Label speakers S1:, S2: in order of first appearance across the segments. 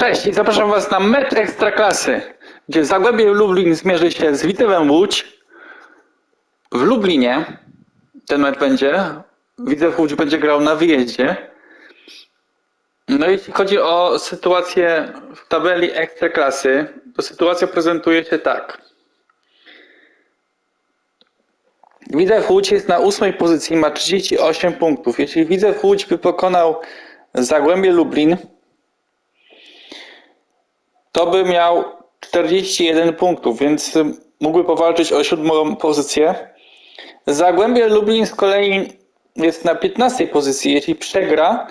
S1: Cześć i zapraszam Was na mecz Ekstraklasy, gdzie Zagłębie Lublin zmierzy się z Witewem Łódź w Lublinie. Ten mecz będzie. Widzew Łódź będzie grał na wyjeździe. No jeśli chodzi o sytuację w tabeli Ekstraklasy, to sytuacja prezentuje się tak. Widzew Łódź jest na ósmej pozycji, ma 38 punktów. Jeśli Widzew Łódź by pokonał Zagłębie Lublin, to by miał 41 punktów, więc mógłby powalczyć o siódmą pozycję. Zagłębie Lublin z kolei jest na 15 pozycji. Jeśli przegra,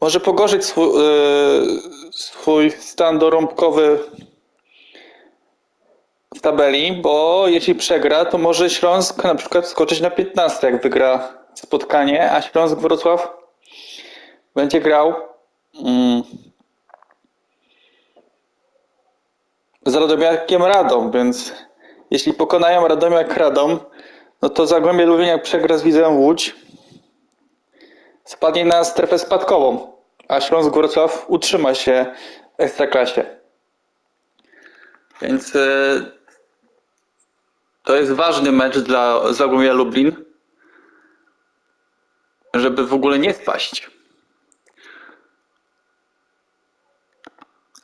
S1: może pogorszyć swój, yy, swój stan dorąbkowy w tabeli, bo jeśli przegra, to może Śląsk na przykład skoczyć na 15, jak wygra spotkanie, a Śląsk Wrocław będzie grał mm, z Radomiakiem Radom, więc jeśli pokonają Radomiak Radom, no to Zagłębie Lubin jak przegra z Widzem Łódź, spadnie na strefę spadkową, a Śląsk Wrocław utrzyma się w Ekstraklasie. Więc e, to jest ważny mecz dla Zagłębia Lublin, żeby w ogóle nie spaść.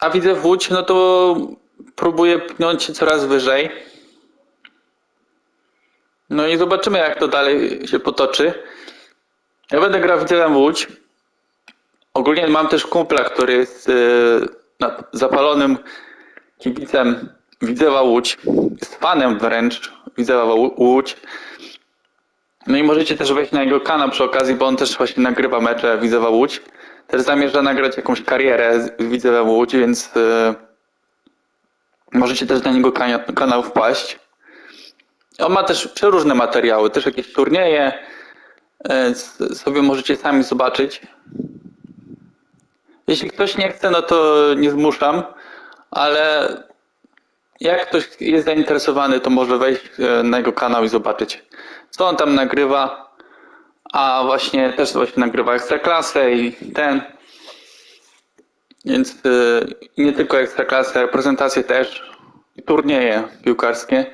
S1: A widzę w Łódź, no to próbuje pchnąć się coraz wyżej. No i zobaczymy, jak to dalej się potoczy. Ja będę grał widzem Łódź. Ogólnie mam też kumpla, który jest na- zapalonym kibicem Widzewa Łódź. Jest fanem wręcz Widzewa Łó- Łódź. No i możecie też wejść na jego kanał przy okazji, bo on też właśnie nagrywa mecze Widzewa Łódź. Też zamierza nagrać jakąś karierę z Widzewem Łódź, więc yy, możecie też na niego kanał wpaść. On ma też przeróżne materiały, też jakieś turnieje. s- Sobie możecie sami zobaczyć. Jeśli ktoś nie chce, no to nie zmuszam, ale jak ktoś jest zainteresowany, to może wejść e, na jego kanał i zobaczyć, co on tam nagrywa. A właśnie też właśnie nagrywa ekstraklasę i ten. Więc i nie tylko ekstraklasę, reprezentacje też, i turnieje piłkarskie.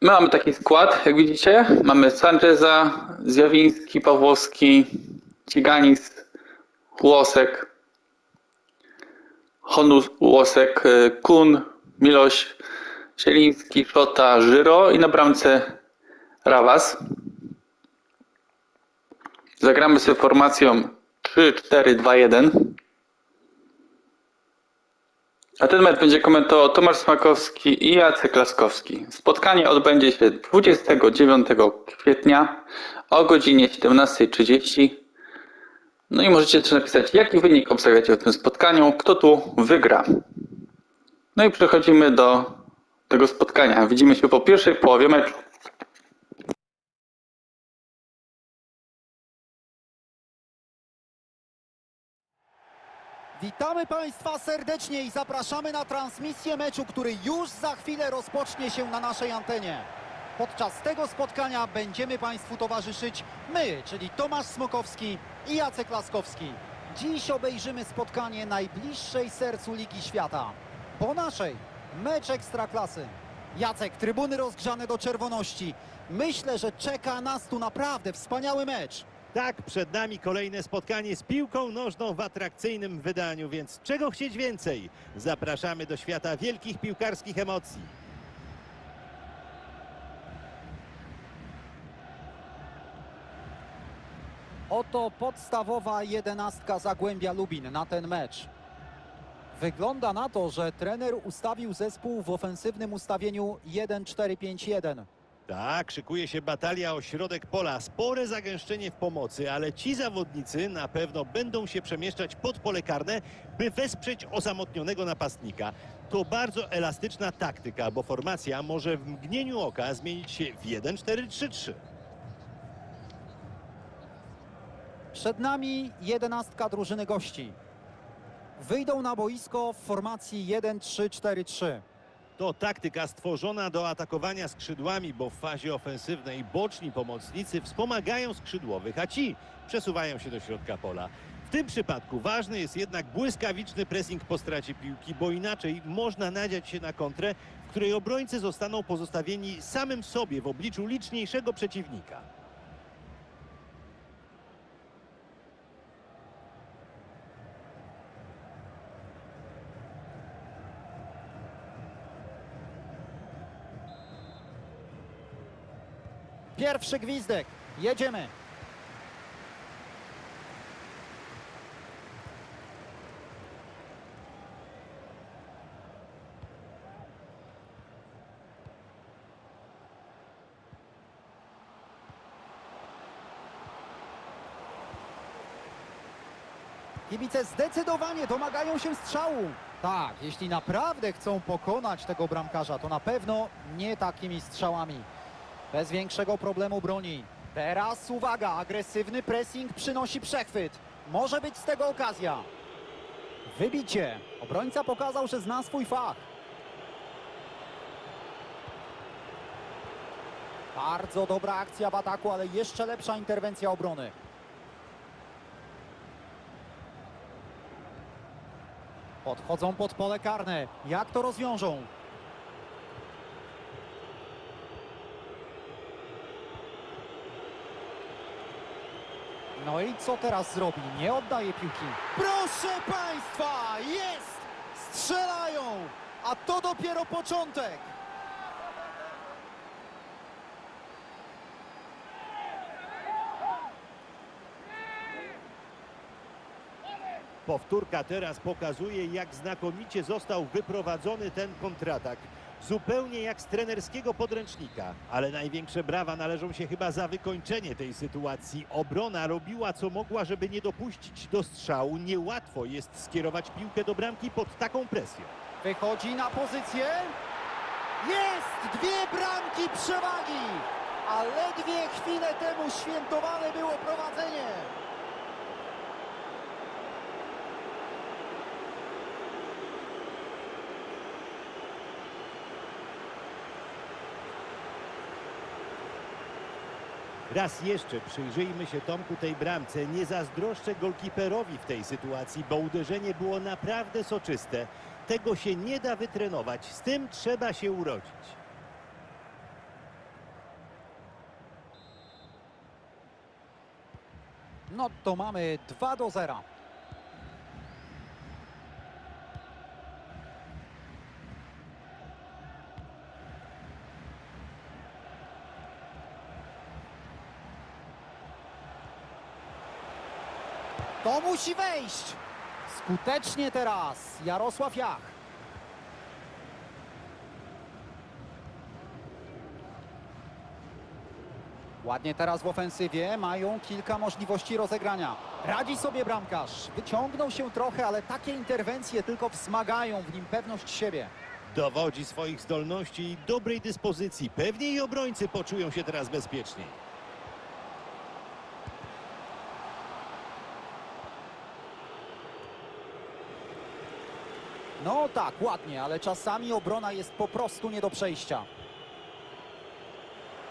S1: My mamy taki skład, jak widzicie. Mamy Sancheza, Zjawiński, Pawłowski, Ciganis, Łosek, Honus, Łosek, y, Kun, Miloś, Sieliński, Szota, Żyro i na bramce Rawas. Zagramy sobie formacją 3-4-2-1. A ten mecz będzie komentował Tomasz Smakowski i Jacek Laskowski. Spotkanie odbędzie się 29 kwietnia o godzinie 17.30. No i możecie też napisać, jaki wynik obstawiacie w tym spotkaniu, kto tu wygra. No i przechodzimy do tego spotkania. Widzimy się po pierwszej połowie meczu.
S2: Witamy Państwa serdecznie i zapraszamy na transmisję meczu, który już za chwilę rozpocznie się na naszej antenie. Podczas tego spotkania będziemy Państwu towarzyszyć my, czyli Tomasz Smokowski i Jacek Laskowski. Dziś obejrzymy spotkanie najbliższej sercu Ligi Świata. Po naszej mecz ekstraklasy. Jacek, trybuny rozgrzane do czerwoności. Myślę, że czeka nas tu naprawdę wspaniały mecz.
S3: Tak, przed nami kolejne spotkanie z piłką nożną w atrakcyjnym wydaniu, więc czego chcieć więcej? Zapraszamy do świata wielkich piłkarskich emocji.
S2: Oto podstawowa jedenastka Zagłębia Lubin na ten mecz. Wygląda na to, że trener ustawił zespół w ofensywnym ustawieniu 1-4-5-1.
S3: Tak, szykuje się batalia o środek pola, spore zagęszczenie w pomocy, ale ci zawodnicy na pewno będą się przemieszczać pod pole karne, by wesprzeć osamotnionego napastnika. To bardzo elastyczna taktyka, bo formacja może w mgnieniu oka zmienić się w 1-4-3-3.
S2: Przed nami jedenastka drużyny gości. Wyjdą na boisko w formacji 1-3-4-3.
S3: To taktyka stworzona do atakowania skrzydłami, bo w fazie ofensywnej boczni pomocnicy wspomagają skrzydłowych, a ci przesuwają się do środka pola. W tym przypadku ważny jest jednak błyskawiczny pressing po stracie piłki, bo inaczej można nadziać się na kontrę, w której obrońcy zostaną pozostawieni samym sobie w obliczu liczniejszego przeciwnika.
S2: Pierwszy gwizdek. Jedziemy. Kibice zdecydowanie domagają się strzału. Tak, jeśli naprawdę chcą pokonać tego bramkarza, to na pewno nie takimi strzałami. Bez większego problemu broni. Teraz uwaga, agresywny pressing przynosi przechwyt. Może być z tego okazja. Wybicie. Obrońca pokazał, że zna swój fach. Bardzo dobra akcja w ataku, ale jeszcze lepsza interwencja obrony. Podchodzą pod pole karne. Jak to rozwiążą? No i co teraz zrobi? Nie oddaje piłki. Proszę Państwa, jest! Strzelają! A to dopiero początek!
S3: Powtórka teraz pokazuje, jak znakomicie został wyprowadzony ten kontratak. Zupełnie jak z trenerskiego podręcznika. Ale największe brawa należą się chyba za wykończenie tej sytuacji. Obrona robiła co mogła, żeby nie dopuścić do strzału. Niełatwo jest skierować piłkę do bramki pod taką presją.
S2: Wychodzi na pozycję. Jest! Dwie bramki przewagi! A ledwie chwilę temu świętowane było prowadzenie.
S3: Raz jeszcze przyjrzyjmy się Tomku tej bramce. Nie zazdroszczę golkiperowi w tej sytuacji, bo uderzenie było naprawdę soczyste. Tego się nie da wytrenować. Z tym trzeba się urodzić.
S2: No to mamy 2 do 0. Musi wejść! Skutecznie teraz Jarosław Jach. Ładnie teraz w ofensywie, mają kilka możliwości rozegrania. Radzi sobie bramkarz, wyciągnął się trochę, ale takie interwencje tylko wzmagają w nim pewność siebie.
S3: Dowodzi swoich zdolności i dobrej dyspozycji. Pewnie i obrońcy poczują się teraz bezpieczniej.
S2: No tak, ładnie, ale czasami obrona jest po prostu nie do przejścia.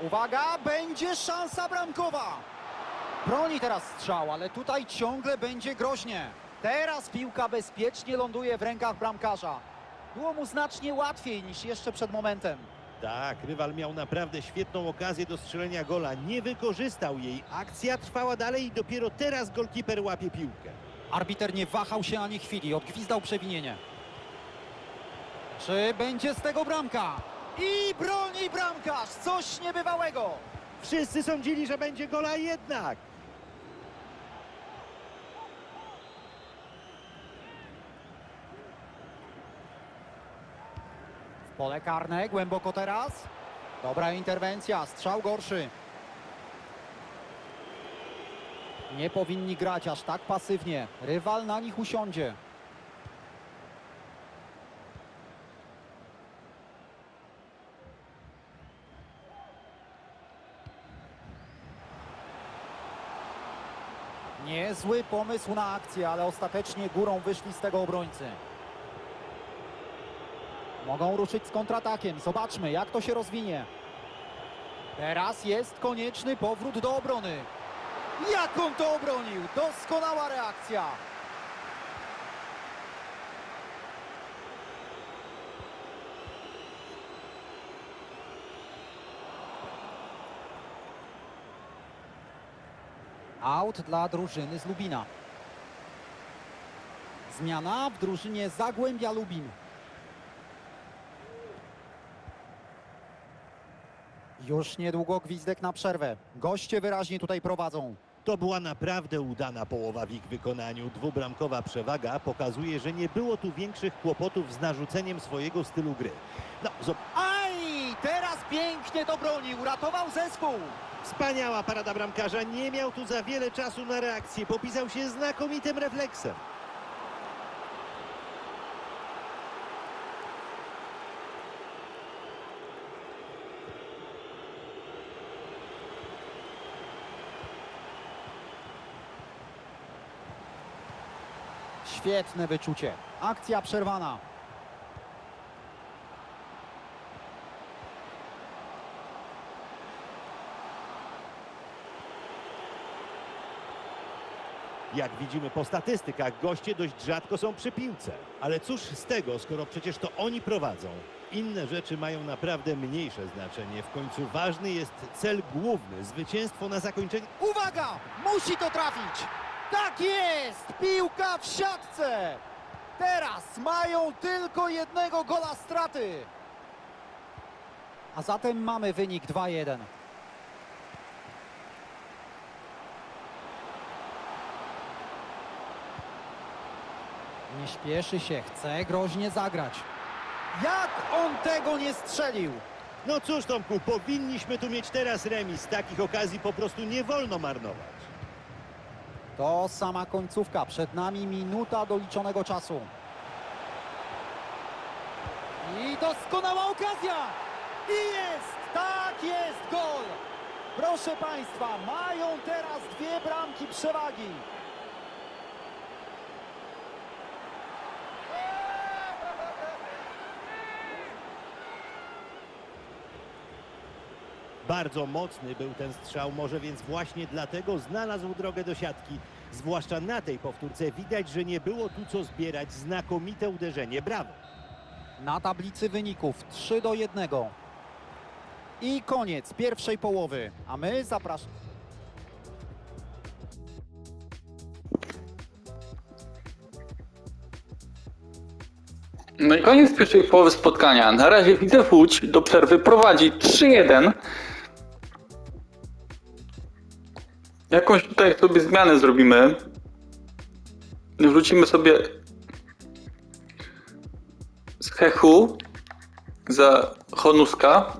S2: Uwaga, będzie szansa bramkowa. Broni teraz strzał, ale tutaj ciągle będzie groźnie. Teraz piłka bezpiecznie ląduje w rękach bramkarza. Było mu znacznie łatwiej niż jeszcze przed momentem.
S3: Tak, rywal miał naprawdę świetną okazję do strzelenia gola. Nie wykorzystał jej. Akcja trwała dalej i dopiero teraz golkiper łapie piłkę.
S2: Arbiter nie wahał się ani chwili, odgwizdał przewinienie. Czy będzie z tego bramka? I broni bramkarz, coś niebywałego.
S3: Wszyscy sądzili, że będzie gola jednak.
S2: W pole karne, głęboko teraz. Dobra interwencja, strzał gorszy. Nie powinni grać aż tak pasywnie. Rywal na nich usiądzie. Niezły pomysł na akcję, ale ostatecznie górą wyszli z tego obrońcy. Mogą ruszyć z kontratakiem. Zobaczmy, jak to się rozwinie. Teraz jest konieczny powrót do obrony. Jak on to obronił? Doskonała reakcja. Out dla drużyny z Lubina. Zmiana w drużynie Zagłębia Lubin. Już niedługo gwizdek na przerwę. Goście wyraźnie tutaj prowadzą.
S3: To była naprawdę udana połowa w ich wykonaniu. Dwubramkowa przewaga pokazuje, że nie było tu większych kłopotów z narzuceniem swojego stylu gry. No, zob-
S2: pięknie to bronił, ratował zespół.
S3: wspaniała parada bramkarza. Nie miał tu za wiele czasu na reakcję. Popisał się znakomitym refleksem.
S2: Świetne wyczucie. Akcja przerwana.
S3: Jak widzimy po statystykach, goście dość rzadko są przy piłce. Ale cóż z tego, skoro przecież to oni prowadzą? Inne rzeczy mają naprawdę mniejsze znaczenie. W końcu ważny jest cel główny, zwycięstwo na zakończenie.
S2: Uwaga! Musi to trafić! Tak jest! Piłka w siatce! Teraz mają tylko jednego gola straty. A zatem mamy wynik 2-1. Nie śpieszy się, chce groźnie zagrać. Jak on tego nie strzelił?
S3: No cóż, Tomku, powinniśmy tu mieć teraz remis. Takich okazji po prostu nie wolno marnować.
S2: To sama końcówka. Przed nami minuta doliczonego czasu. I doskonała okazja! I jest! Tak jest! Gol! Proszę Państwa, mają teraz dwie bramki przewagi.
S3: Bardzo mocny był ten strzał, może więc właśnie dlatego znalazł drogę do siatki. Zwłaszcza na tej powtórce widać, że nie było tu co zbierać. Znakomite uderzenie, brawo.
S2: Na tablicy wyników 3 do 1. I koniec pierwszej połowy. A my zapraszamy.
S1: No i koniec pierwszej połowy spotkania. Na razie widzę Łódź do przerwy prowadzi 3-1. Jakąś tutaj sobie zmianę zrobimy. Wrzucimy sobie z Hechu za Honuska.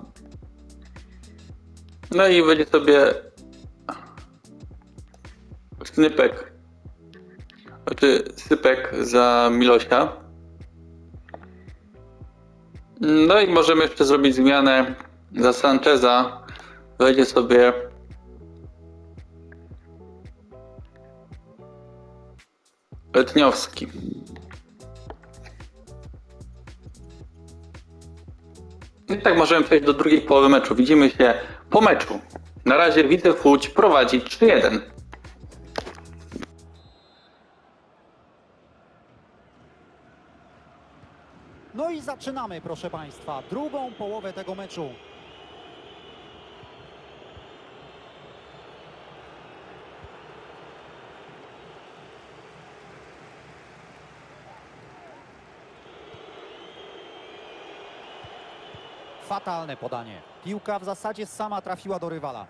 S1: No i będzie sobie Snypek. Znaczy Sypek za Milosia. No i możemy jeszcze zrobić zmianę za Sancheza. Wejdzie sobie Letniowski. I tak możemy przejść do drugiej połowy meczu. Widzimy się po meczu. Na razie Widzew Łódź prowadzi 3-1.
S2: No i zaczynamy, proszę Państwa, drugą połowę tego meczu. Fatalne podanie. Piłka w zasadzie sama trafiła do rywala.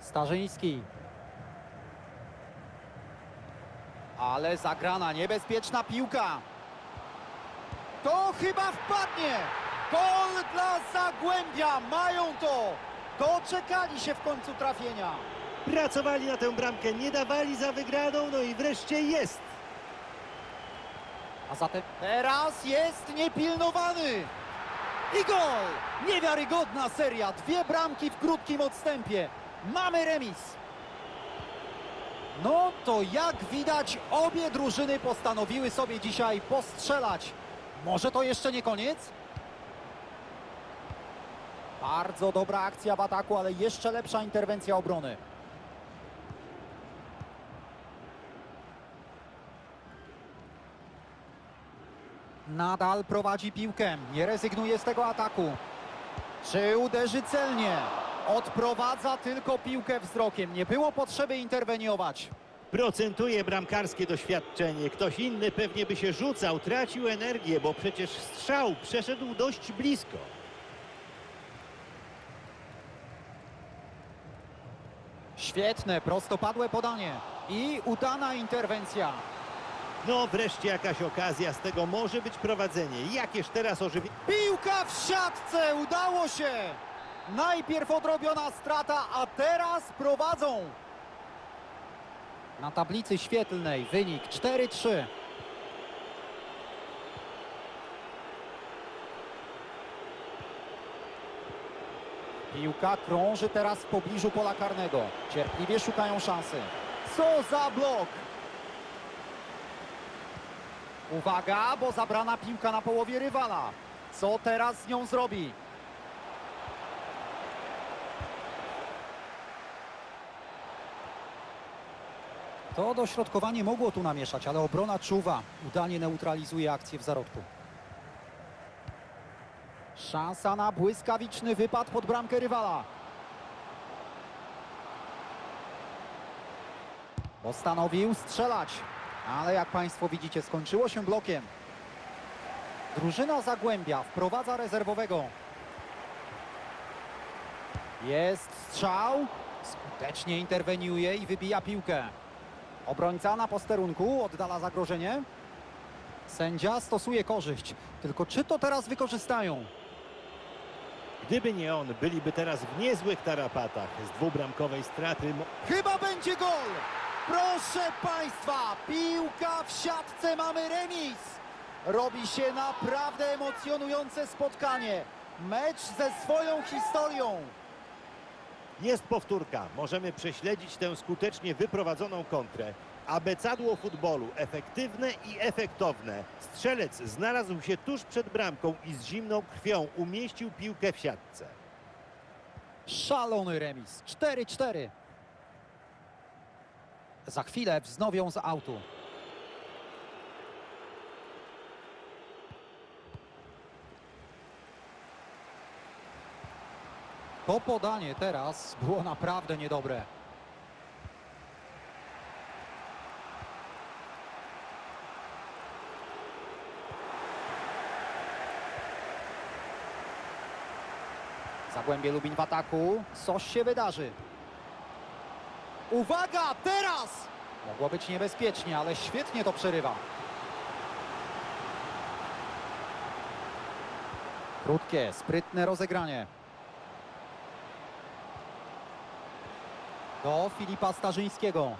S2: Starzyński. Ale zagrana, niebezpieczna piłka. To chyba wpadnie. Gol dla Zagłębia. Mają to. Doczekali się w końcu trafienia.
S3: Pracowali na tę bramkę, nie dawali za wygraną, no i wreszcie jest.
S2: A zatem teraz jest niepilnowany. I gol! Niewiarygodna seria. Dwie bramki w krótkim odstępie. Mamy remis. No to jak widać, obie drużyny postanowiły sobie dzisiaj postrzelać. Może to jeszcze nie koniec? Bardzo dobra akcja w ataku, ale jeszcze lepsza interwencja obrony. Nadal prowadzi piłkę, nie rezygnuje z tego ataku. Czy uderzy celnie? Odprowadza tylko piłkę wzrokiem, nie było potrzeby interweniować.
S3: Procentuje bramkarskie doświadczenie. Ktoś inny pewnie by się rzucał, tracił energię, bo przecież strzał przeszedł dość blisko.
S2: Świetne, prostopadłe podanie i udana interwencja.
S3: No wreszcie jakaś okazja, z tego może być prowadzenie. Jakież teraz ożywienie?
S2: Piłka w siatce, udało się! Najpierw odrobiona strata, a teraz prowadzą. Na tablicy świetlnej wynik 4-3. Piłka krąży teraz w pobliżu pola karnego. Cierpliwie szukają szansy. Co za blok! Uwaga, bo zabrana piłka na połowie rywala. Co teraz z nią zrobi? To dośrodkowanie mogło tu namieszać, ale obrona czuwa. Udanie neutralizuje akcję w zarodku. Szansa na błyskawiczny wypad pod bramkę rywala. Postanowił strzelać, ale jak Państwo widzicie, skończyło się blokiem. Drużyna Zagłębia wprowadza rezerwowego. Jest strzał. Skutecznie interweniuje i wybija piłkę. Obrońca na posterunku oddala zagrożenie. Sędzia stosuje korzyść. Tylko czy to teraz wykorzystają?
S3: Gdyby nie on, byliby teraz w niezłych tarapatach. Z dwubramkowej straty
S2: Chyba będzie gol! Proszę Państwa, piłka w siatce, mamy remis! Robi się naprawdę emocjonujące spotkanie. Mecz ze swoją historią.
S3: Jest powtórka. Możemy prześledzić tę skutecznie wyprowadzoną kontrę. Abecadło futbolu. Efektywne i efektowne. Strzelec znalazł się tuż przed bramką i z zimną krwią umieścił piłkę w siatce.
S2: Szalony remis. 4-4. Za chwilę wznowią z autu. To podanie teraz było naprawdę niedobre. Zagłębie Lubin w ataku. Coś się wydarzy. Uwaga, teraz! Mogło być niebezpiecznie, ale świetnie to przerywa. Krótkie, sprytne rozegranie. Do Filipa Starzyńskiego.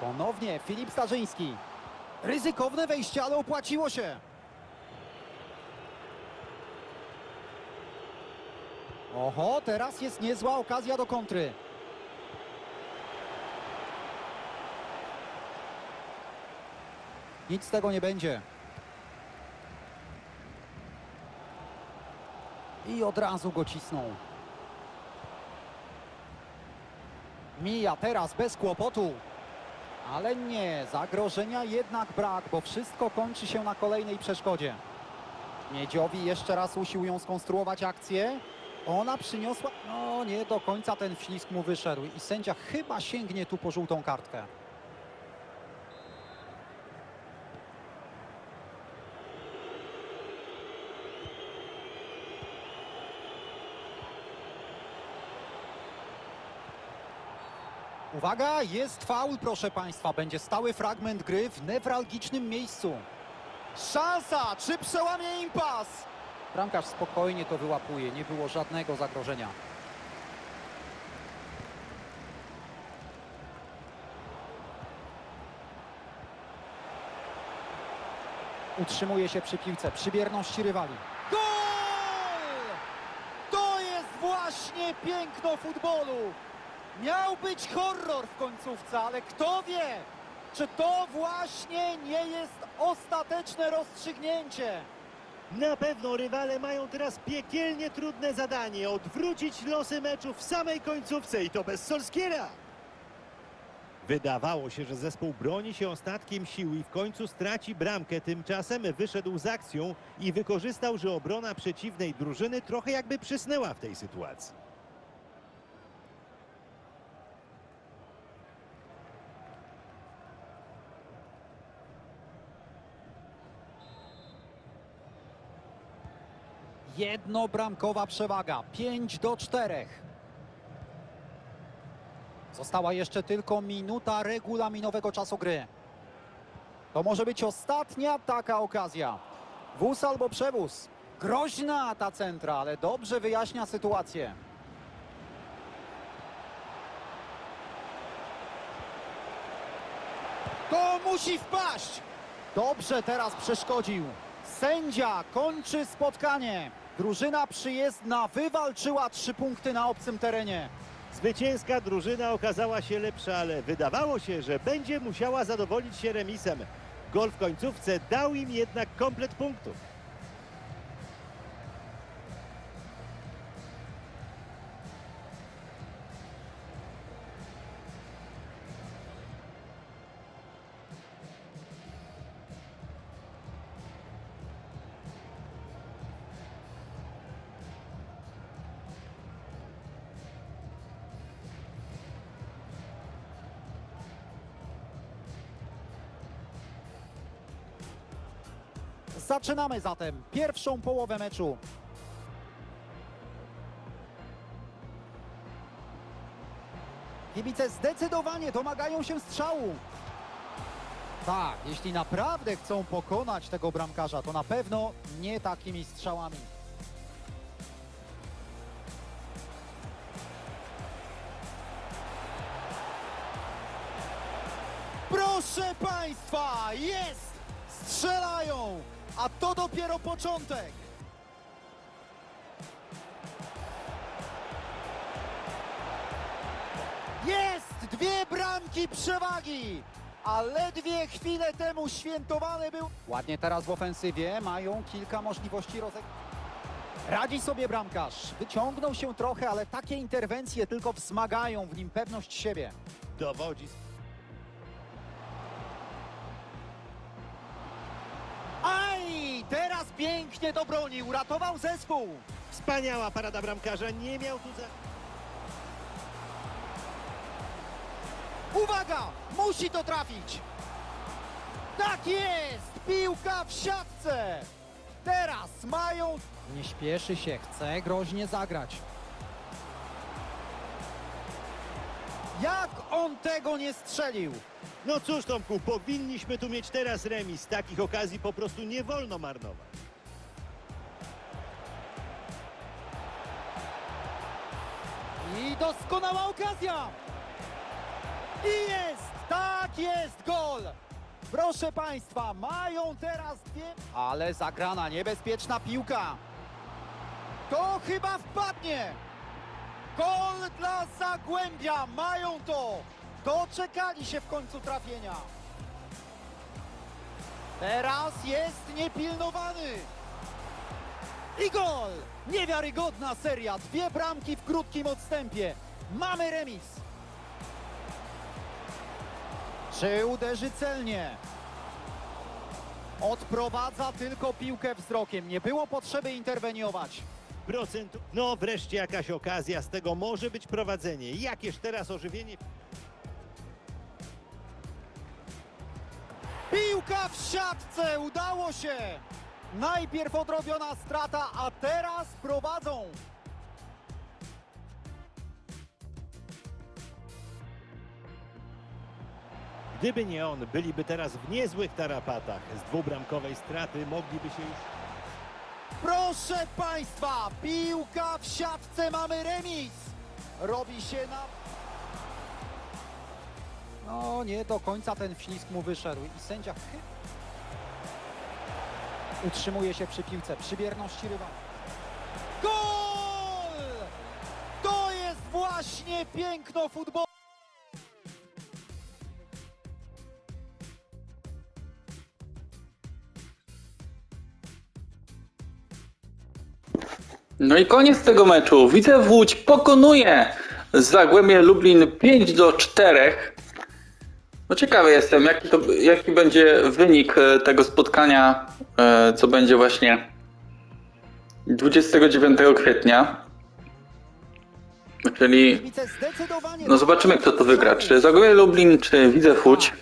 S2: Ponownie Filip Starzyński. Ryzykowne wejście, ale opłaciło się. Oho, teraz jest niezła okazja do kontry. Nic z tego nie będzie. I od razu go cisną. Mija teraz bez kłopotu. Ale nie, zagrożenia jednak brak, bo wszystko kończy się na kolejnej przeszkodzie. Miedziowi jeszcze raz usiłują skonstruować akcję. Ona przyniosła... No nie do końca ten wślizg mu wyszedł i sędzia chyba sięgnie tu po żółtą kartkę. Uwaga, jest faul, proszę Państwa. Będzie stały fragment gry w newralgicznym miejscu. Szansa! Czy przełamie impas? Bramkarz spokojnie to wyłapuje. Nie było żadnego zagrożenia. Utrzymuje się przy piłce, przy bierności rywali. Gol! To jest właśnie piękno futbolu. Miał być horror w końcówce, ale kto wie, czy to właśnie nie jest ostateczne rozstrzygnięcie.
S3: Na pewno rywale mają teraz piekielnie trudne zadanie odwrócić losy meczu w samej końcówce i to bez Solskiera. Wydawało się, że zespół broni się ostatkiem sił i w końcu straci bramkę. Tymczasem wyszedł z akcją i wykorzystał, że obrona przeciwnej drużyny trochę jakby przysnęła w tej sytuacji.
S2: Jednobramkowa przewaga, 5 do 4. Została jeszcze tylko minuta regulaminowego czasu gry. To może być ostatnia taka okazja. Wóz albo przewóz. Groźna ta centra, ale dobrze wyjaśnia sytuację. To musi wpaść! Dobrze teraz przeszkodził. Sędzia kończy spotkanie. Drużyna przyjezdna wywalczyła trzy punkty na obcym terenie.
S3: Zwycięska drużyna okazała się lepsza, ale wydawało się, że będzie musiała zadowolić się remisem. Gol w końcówce dał im jednak komplet punktów.
S2: Zaczynamy zatem pierwszą połowę meczu. Kibice zdecydowanie domagają się strzału. Tak, jeśli naprawdę chcą pokonać tego bramkarza, to na pewno nie takimi strzałami. Proszę Państwa, jest! Strzelają! A to dopiero początek! Jest! Dwie bramki przewagi! A ledwie chwilę temu świętowany był... Ładnie teraz w ofensywie, mają kilka możliwości rozeg... Radzi sobie bramkarz. Wyciągnął się trochę, ale takie interwencje tylko wzmagają w nim pewność siebie.
S3: Dowodzi
S2: Teraz pięknie to broni, uratował zespół.
S3: Wspaniała parada bramkarza, nie miał tu za...
S2: Uwaga! Musi to trafić! Tak jest! Piłka w siatce! Teraz mają... Nie śpieszy się, chce groźnie zagrać. Jak on tego nie strzelił?
S3: No cóż Tomku, powinniśmy tu mieć teraz remis. Takich okazji po prostu nie wolno marnować.
S2: I doskonała okazja! I jest! Tak jest! Gol! Proszę Państwa, mają teraz dwie... Ale zagrana, niebezpieczna piłka. To chyba wpadnie! Gol dla Zagłębia! Mają to! Doczekali się w końcu trafienia. Teraz jest niepilnowany. I gol! Niewiarygodna seria. Dwie bramki w krótkim odstępie. Mamy remis. Czy uderzy celnie? Odprowadza tylko piłkę wzrokiem. Nie było potrzeby interweniować.
S3: Procent... No wreszcie jakaś okazja, z tego może być prowadzenie. Jakież teraz ożywienie...
S2: Piłka w siatce! Udało się! Najpierw odrobiona strata, a teraz prowadzą.
S3: Gdyby nie on, byliby teraz w niezłych tarapatach. Z dwubramkowej straty mogliby się już...
S2: Proszę Państwa, piłka w siatce, mamy remis. Robi się na... No, nie do końca ten wślizg mu wyszedł i sędzia. Utrzymuje się przy piłce, przy bierności rywala. Gol! To jest właśnie piękno futbolu.
S1: No i koniec tego meczu. Widzę Łódź pokonuje Zagłębie Lublin 5 do 4. No ciekawy jestem, jaki, to, jaki będzie wynik e, tego spotkania, e, co będzie właśnie 29 kwietnia. Czyli no zobaczymy kto to wygra, czy Zagłębie Lublin, czy Widzew Łódź.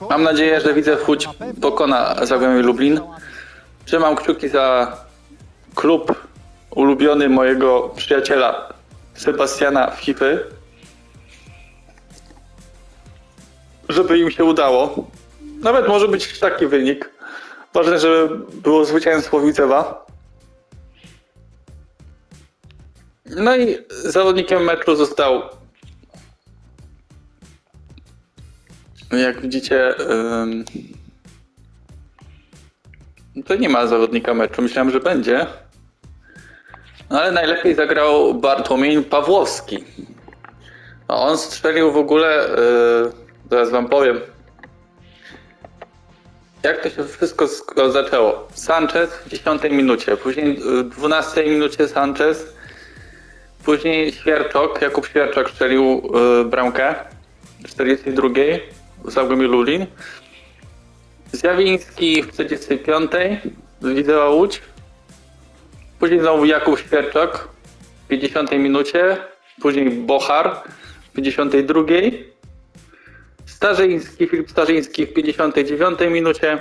S2: Tak.
S1: Mam nadzieję, że Widzew Łódź pokona Zagłębie Lublin. Trzymam kciuki za klub ulubiony mojego przyjaciela Sebastiana Fify. Żeby im się udało. Nawet może być taki wynik. Ważne, żeby było zwycięstwo Widzewa. No i zawodnikiem meczu został jak widzicie to nie ma zawodnika meczu. Myślałem, że będzie. No ale najlepiej zagrał Bartłomiej Pawłowski. A on strzelił w ogóle, yy, zaraz wam powiem, jak to się wszystko zaczęło. Sanchez w 10 minucie, później w 12 minucie Sanchez, później Świerczok, Jakub Świerczok strzelił yy, bramkę w 42 w Zagłębiu Lublin. Zjawiński w 45 z Widzewa Łódź. Później znowu Jakub Świerczak w 50 minucie. Później Bochar w 52. Starzyński, Filip Starzyński w 59 minucie.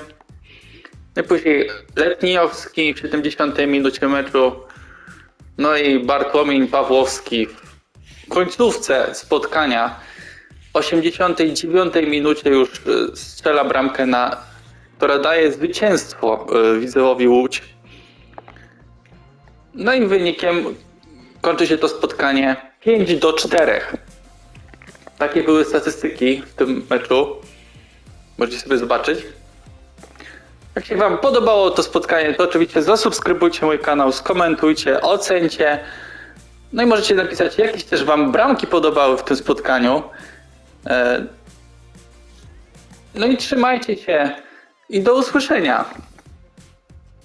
S1: No i później Letniejowski w 70 minucie meczu. No i Bartłomiej Pawłowski w końcówce spotkania. 89 minucie już y, strzela bramkę na, która daje zwycięstwo y, Widzewowi Łódź. No i wynikiem kończy się to spotkanie 5 do 4. Takie były statystyki w tym meczu. Możecie sobie zobaczyć. Jak się Wam podobało to spotkanie, to oczywiście zasubskrybujcie mój kanał, skomentujcie, ocencie. No i możecie napisać, jakieś też Wam bramki podobały w tym spotkaniu. E, No i trzymajcie się i do usłyszenia.